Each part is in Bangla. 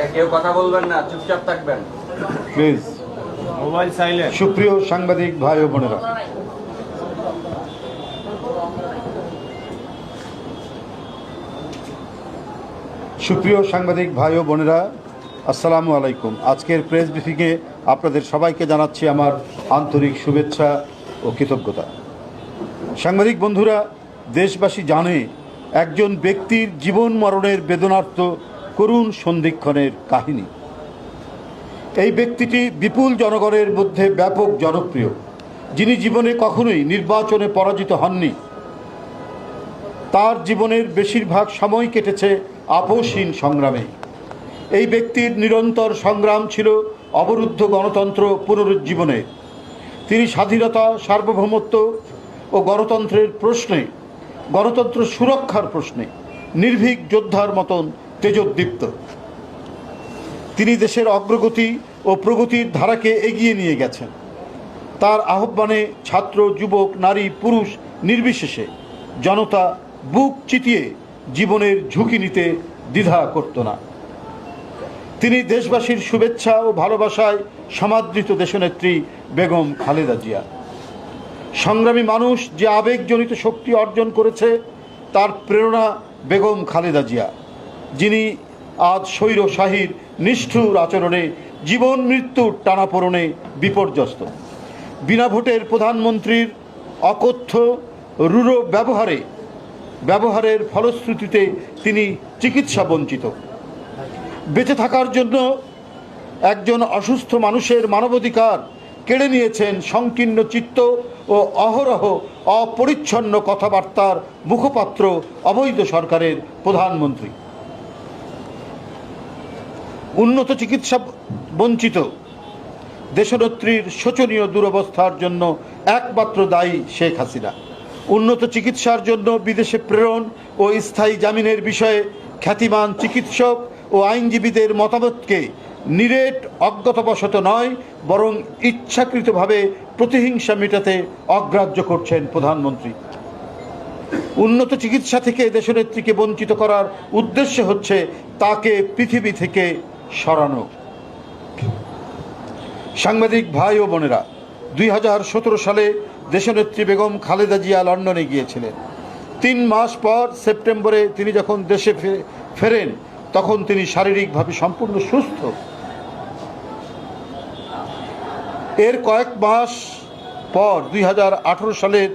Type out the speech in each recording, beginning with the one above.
এ, কেউ কথা বলবেন না চুপচাপ থাকবেন। প্লিজ। মোবাইল সাইলেন্ট সুপ্রিয় সাংবাদিক ভাই ও বোনেরা। সুপ্রিয় সাংবাদিক ভাই ও বোনেরা আসসালামু আলাইকুম। আজকের প্রেস ব্রিফিংয়ে আপনাদের সবাইকে জানাচ্ছি আমার আন্তরিক শুভেচ্ছা ও কৃতজ্ঞতা। সাংবাদিক বন্ধুরা দেশবাসী জানে, একজন ব্যক্তির জীবন মরণের বেদনার্থ করুণ সন্ধিক্ষণের কাহিনী। এই ব্যক্তিটি বিপুল জনগণের মধ্যে ব্যাপক জনপ্রিয়, যিনি জীবনে কখনোই নির্বাচনে পরাজিত হননি। তার জীবনের বেশিরভাগ সময় কেটেছে আপোষহীন সংগ্রামে। এই ব্যক্তির নিরন্তর সংগ্রাম ছিল অবরুদ্ধ গণতন্ত্র পুনরুজ্জীবনে। তিনি স্বাধীনতা, সার্বভৌমত্ব ও গণতন্ত্রের প্রশ্নে গণতন্ত্র সুরক্ষার প্রশ্নে নির্ভীক যোদ্ধার মতন তেজোদ্দীপ্ত। তিনি দেশের অগ্রগতি ও প্রগতির ধারাকে এগিয়ে নিয়ে গেছেন। তার আহ্বানে ছাত্র, যুবক, নারী, পুরুষ নির্বিশেষে জনতা বুক চিতিয়ে জীবনের ঝুঁকি নিতে দ্বিধা করত না। তিনি দেশবাসীর শুভেচ্ছা ও ভালোবাসায় সমাদৃত দেশনেত্রী বেগম খালেদা জিয়া। সংগ্রামী মানুষ যে আবেগজনিত শক্তি অর্জন করেছে, তার প্রেরণা বেগম খালেদা জিয়া, যিনি আজ স্বৈরশাহীর নিষ্ঠুর আচরণে জীবন মৃত্যুর টানাপোড়নে বিপর্যস্ত। বিনা ভোটের প্রধানমন্ত্রীর অকথ্য, রূঢ় ব্যবহারে, ব্যবহারের ফলশ্রুতিতে তিনি চিকিৎসা বঞ্চিত। বেঁচে থাকার জন্য একজন অসুস্থ মানুষের মানবাধিকার কেড়ে নিয়েছেন সংকীর্ণ চিত্ত ও অহরহ অপরিচ্ছন্ন কথাবার্তার মুখপাত্র অবৈধ সরকারের প্রধানমন্ত্রী। উন্নত চিকিৎসা বঞ্চিত। দেশনেত্রীর শোচনীয় দুরবস্থার জন্য একমাত্র দায়ী শেখ হাসিনা। উন্নত চিকিৎসার জন্য বিদেশে প্রেরণ ও স্থায়ী জামিনের বিষয়ে খ্যাতিমান চিকিৎসক ও আইনজীবীদের মতামতকে নিরেট অজ্ঞতাবশত নয়, বরং ইচ্ছাকৃতভাবে প্রতিহিংসা মেটাতে অগ্রাহ্য করছেন প্রধানমন্ত্রী। উন্নত চিকিৎসা থেকে দেশনেত্রীকে বঞ্চিত করার উদ্দেশ্য হচ্ছে তাকে পৃথিবী থেকে সরানো। সাংবাদিক ভাই ও বোনেরা, দুই হাজার সতেরো সালে দেশনেত্রী বেগম খালেদা জিয়া লন্ডনে গিয়েছিলেন। তিন মাস পর সেপ্টেম্বরে তিনি যখন দেশে ফেরেন, তখন তিনি শারীরিকভাবে সম্পূর্ণ সুস্থ। এর কয়েক মাস পর দুই হাজার আঠারো সালের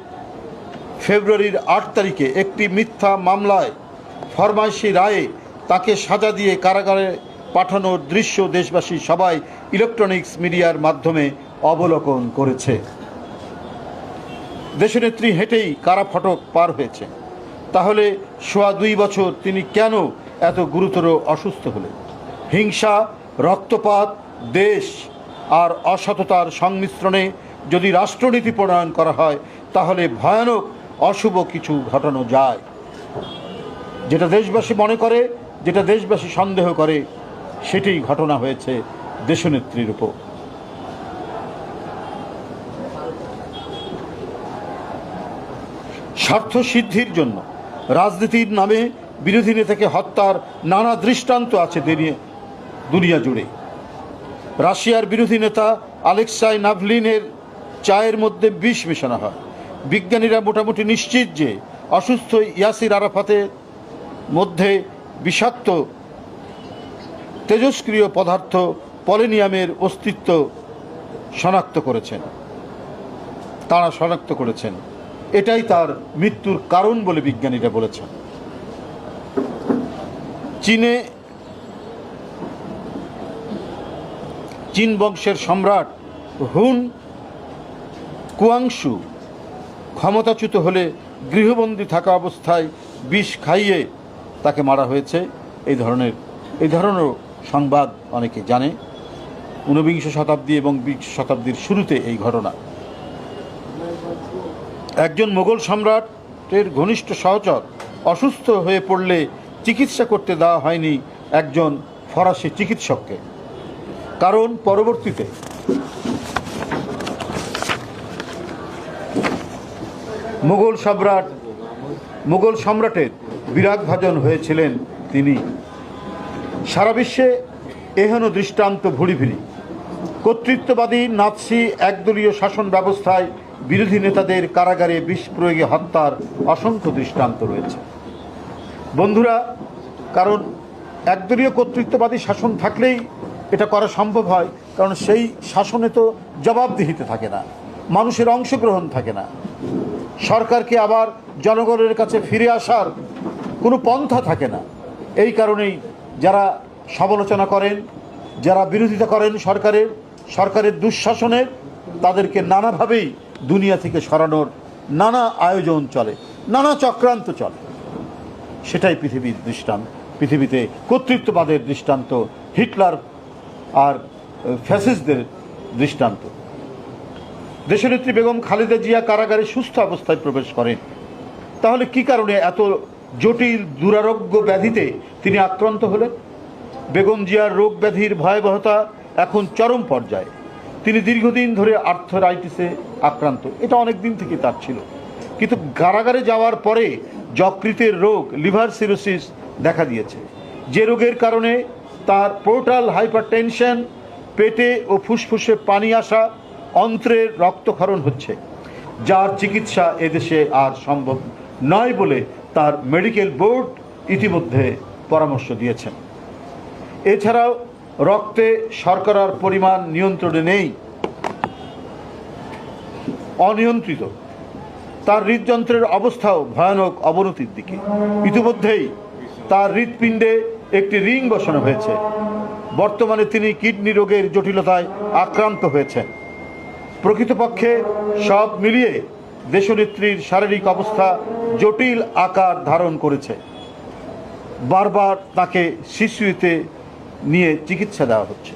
ফেব্রুয়ারির আট তারিখে একটি মিথ্যা মামলায় ফরমাইশি রায়ে তাকে সাজা দিয়ে কারাগারে পাঠানোর দৃশ্য দেশবাসী সবাই ইলেকট্রনিক্স মিডিয়ার মাধ্যমে অবলোকন করেছে। দেশনেত্রী হেঁটেই কারা ফটক পার হয়েছে। তাহলে সোয়া দুই বছর তিনি কেন এত গুরুতর অসুস্থ হলেন? হিংসা, রক্তপাত, দেশ আর অসততার সংমিশ্রণে যদি রাষ্ট্রনীতি প্রণয়ন করা হয়, তাহলে ভয়ানক অশুভ কিছু ঘটানো যায়। যেটা দেশবাসী মনে করে, যেটা দেশবাসী সন্দেহ করে সেটি ঘটনা হয়েছে দেশনেত্রীর উপর। স্বার্থ সিদ্ধির জন্য রাজনীতির নামে বিরোধী নেতাকে হত্যার নানা দৃষ্টান্ত আছে দুনিয়া- জুড়ে। রাশিয়ার বিরোধী নেতা আলেক্সাই নাভলিনের চায়ের মধ্যে বিষ মেশানো হয়। বিজ্ঞানীরা মোটামুটি নিশ্চিত যে অসুস্থ ইয়াসির আরাফাতের মধ্যে বিষাক্ত, তেজস্ক্রিয় পদার্থ পলিনিয়ামের অস্তিত্ব শনাক্ত করেছেন। তারা শনাক্ত করেছেন। এটাই তার মৃত্যুর কারণ বলে বিজ্ঞানীরা বলেছেন। চীনে চীন বংশের সম্রাট হুন কুয়াংশু ক্ষমতাচ্যুত হলে গৃহবন্দী থাকা অবস্থায় বিষ খাইয়ে তাকে মারা হয়েছে। এই ধরনের এই ধরনের সংবাদ অনেকে জানে। ঊনবিংশ শতাব্দী এবং বিংশ শতাব্দীর শুরুতে এই ঘটনা। একজন মোগল সম্রাটের ঘনিষ্ঠ সহচর অসুস্থ হয়ে পড়লে চিকিৎসা করতে দেওয়া হয়নি একজন ফরাসি চিকিৎসককে। কারণ পরবর্তীতে মুঘল সম্রাট, মুঘল সম্রাটের বিরাট ভাজন হয়েছিলেন তিনি। সারা বিশ্বে এহেন দৃষ্টান্ত ভুড়ি ভিড়ি কর্তৃত্ববাদী নাৎসি একদলীয় শাসন ব্যবস্থায় বিরোধী নেতাদের কারাগারে বিষ প্রয়োগে হত্যার অসংখ্য দৃষ্টান্ত রয়েছে। বন্ধুরা, কারণ একদলীয় কর্তৃত্ববাদী শাসন থাকলেই এটা করা সম্ভব হয়, কারণ সেই শাসনে তো জবাবদিহিতে থাকে না, মানুষের অংশগ্রহণ থাকে না। সরকারকে আবার জনগণের কাছে ফিরে আসার কোনো পন্থা থাকে না। এই কারণেই যারা সমালোচনা করেন, যারা বিরোধিতা করেন সরকারের সরকারের দুঃশাসনের তাদেরকে নানাভাবেই দুনিয়া থেকে সরানোর নানা আয়োজন চলে, নানা চক্রান্ত চলে। সেটাই পৃথিবীর দৃষ্টান্ত, পৃথিবীতে কর্তৃত্ববাদের দৃষ্টান্ত হিটলার আর ফ্যাসিসদের দৃষ্টান্ত। দেশনেত্রী বেগম খালেদা জিয়া কারাগারে সুস্থ অবস্থায় প্রবেশ করেন। তাহলে কি কারণে এত জটিল, দুরারোগ্য ব্যাধিতে তিনি আক্রান্ত হলেন? বেগম জিয়ার রোগ ব্যাধির ভয়াবহতা এখন চরম পর্যায়ে। তিনি দীর্ঘদিন ধরে আর্থরাইটিসে আক্রান্ত। এটা অনেক দিন থেকে তার ছিল। কিন্তু কারাগারে যাওয়ার পরে যকৃতের রোগ, লিভার সিরোসিস দেখা দিয়েছে। যে রোগের কারণে তার পোর্টাল হাইপারটেনশন পেটে ও ফুসফুসে পানি আসা, অন্ত্রের রক্তক্ষরণ হচ্ছে। যার চিকিৎসা এদেশে আর সম্ভব নয় বলে তার মেডিকেল বোর্ড ইতিমধ্যে পরামর্শ দিয়েছেন। এছাড়াও রক্তে শর্করার পরিমাণ নিয়ন্ত্রণে নেই। অনিয়ন্ত্রিত। তার হৃদযন্ত্রের অবস্থাও ভয়ানক অবনতির দিকে। ইতিমধ্যেই তার হৃৎপিণ্ডে একটি রিং বসানো হয়েছে। বর্তমানে তিনি কিডনি রোগের জটিলতায় আক্রান্ত হয়েছেন। প্রকৃতপক্ষে সব মিলিয়ে দেশনেত্রীর শারীরিক অবস্থা জটিল আকার ধারণ করেছে। বারবার তাকে শিশুতে নিয়ে চিকিৎসা দেওয়া হচ্ছে।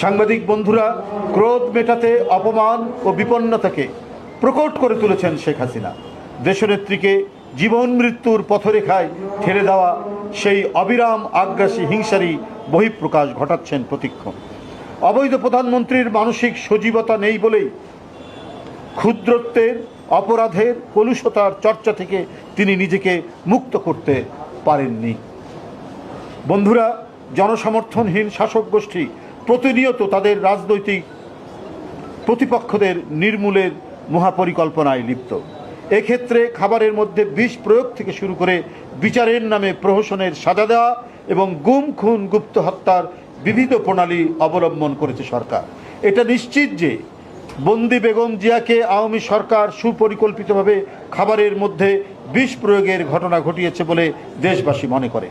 সাংবাদিক বন্ধুরা, ক্রোধ মেটাতে অপমান ও বিপন্নতাকে প্রকট করে তুলেছেন শেখ হাসিনা। দেশনেত্রীকে জীবন মৃত্যুর পথরেখায় ঠেলে দেওয়া সেই অবিরাম আগ্রাসী হিংসারই বহিঃপ্রকাশ ঘটাচ্ছেন প্রতিক্ষণ অবৈধ প্রধানমন্ত্রীর মানসিক সজীবতা নেই বলেই ক্ষুদ্রত্বের, অপরাধের, কলুষতার চর্চা থেকে তিনি নিজেকে মুক্ত করতে পারেননি। বন্ধুরা, জনসমর্থনহীন শাসক গোষ্ঠী প্রতিনিয়ত তাদের রাজনৈতিক প্রতিপক্ষদের নির্মূলের মহাপরিকল্পনায় লিপ্ত। এক্ষেত্রে খাবারের মধ্যে বিষ প্রয়োগ থেকে শুরু করে বিচারের নামে প্রহসনের সাজা দেওয়া এবং গুম, খুন, গুপ্ত হত্যার বিবিধ প্রণালী অবলম্বন করেছে সরকার। এটা নিশ্চিত যে বন্দি বেগম জিয়াকে আওয়ামী সরকার সুপরিকল্পিতভাবে খাবারের মধ্যে বিষ প্রয়োগের ঘটনা ঘটিয়েছে বলে দেশবাসী মনে করে।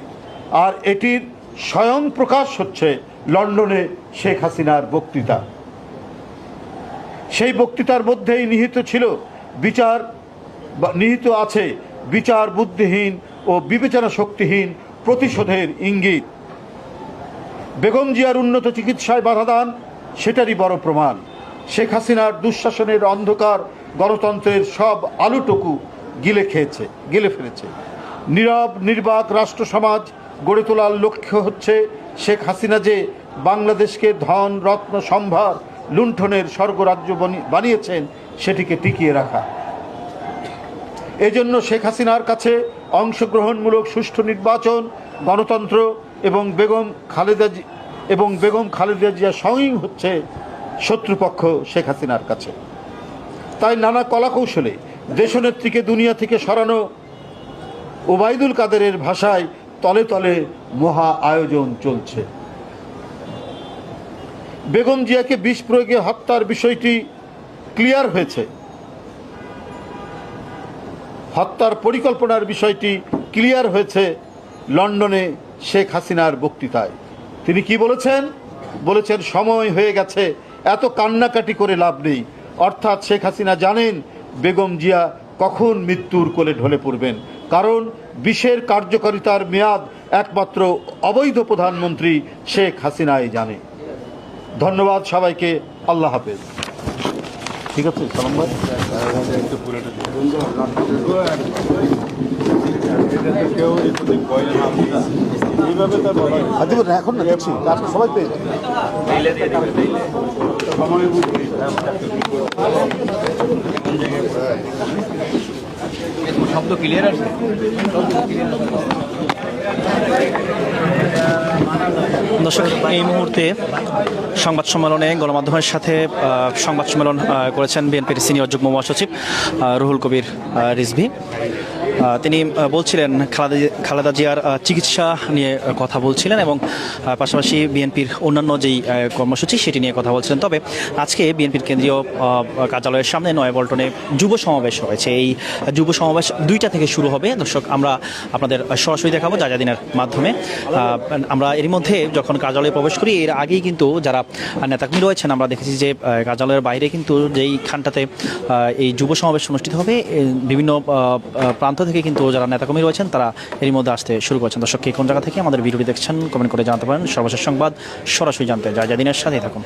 আর এটির স্বয়ং প্রকাশ হচ্ছে লন্ডনে শেখ হাসিনার বক্তৃতা। সেই বক্তৃতার মধ্যেই নিহিত ছিল বিচার নিহিত আছে বিচার বুদ্ধিহীন ও বিবেচনা শক্তিহীন প্রতিশোধের ইঙ্গিত। বেগম জিয়ার উন্নত চিকিৎসায় বাধা দান, সেটারই বড় প্রমাণ। শেখ হাসিনার দুঃশাসনের অন্ধকার গণতন্ত্রের সব আলুটুকু গিলে খেয়েছে, গিলে ফেলেছে। নীরব, নির্বাক রাষ্ট্র সমাজ গড়ে তোলার লক্ষ্য হচ্ছে শেখ হাসিনা যে বাংলাদেশকে ধন, রত্ন, সম্ভার লুণ্ঠনের স্বর্গরাজ্য বনি- বানিয়েছেন, সেটিকে টিকিয়ে রাখা। এজন্য শেখ হাসিনার কাছে অংশগ্রহণমূলক সুষ্ঠু নির্বাচন, গণতন্ত্র এবং বেগম খালেদা এবং বেগম খালেদা জিয়া স্বয়ং হচ্ছে শত্রুপক্ষ শেখ হাসিনার কাছে। তাই নানা কলাকৌশলে দেশনেত্রীকে দুনিয়া থেকে সরানো ওবায়দুল কাদেরের ভাষায় তলে তলে মহা আয়োজন চলছে। বেগম জিয়াকে বিষ প্রয়োগে হত্যার বিষয়টি ক্লিয়ার হয়েছে। হত্যার পরিকল্পনার বিষয়টি ক্লিয়ার হয়েছে লন্ডনে শেখ হাসিনার বক্তৃতায়। তিনি কি বলেছেন? বলেছেন, সময় হয়ে গেছে, এত কান্নাকাটি করে লাভ নেই। অর্থাৎ শেখ হাসিনা জানেন বেগম জিয়া কখন মৃত্যুর কোলে ঢলে পড়বেন। কারণ বিষের কার্যকারিতার মেয়াদ একমাত্র অবৈধ প্রধানমন্ত্রী শেখ হাসিনাই জানে। ধন্যবাদ সবাইকে, আল্লাহ হাফেজ। ঠিক আছে সালাম ভাই। হয়। এখন না দেখছি আজকে সবাই পেয়ে শব্দ ক্লিয়ার আছে? দর্শক, এই মুহূর্তে সংবাদ সম্মেলনে গণমাধ্যমের সাথে সংবাদ সম্মেলন করেছেন বিএনপির সিনিয়র যুগ্ম মহাসচিব রুহুল কবির রিজভি। তিনি বলছিলেন খালেদা খালেদা জিয়ার চিকিৎসা নিয়ে কথা বলছিলেন এবং পাশাপাশি বিএনপির অন্যান্য যেই কর্মসূচি সেটি নিয়ে কথা বলছিলেন। তবে আজকে বিএনপির কেন্দ্রীয় কার্যালয়ের সামনে নয়াপল্টনে যুব সমাবেশ হয়েছে। এই যুব সমাবেশ দুইটা থেকে শুরু হবে। দর্শক, আমরা আপনাদের সরাসরি দেখাবো জাজাদিনের মাধ্যমে। আমরা এর মধ্যে যখন কার্যালয়ে প্রবেশ করি, এর আগেই কিন্তু যারা নেতাকর্মী রয়েছেন, আমরা দেখেছি যে কার্যালয়ের বাইরে কিন্তু যেই খানটাতে এই যুব সমাবেশ অনুষ্ঠিত হবে বিভিন্ন প্রান্ত থেকে কিন্তু যারা নেতাকর্মী রয়েছেন, তারা এর মধ্যে আসতে শুরু করেছেন। দর্শক, কে কোন জায়গা থেকে আমাদের ভিডিওটি দেখছেন, কমেন্ট করে জানাতে পারেন। সর্বশেষ সংবাদ সরাসরি জানতে। যা যা দিনের সাথেই থাকুন।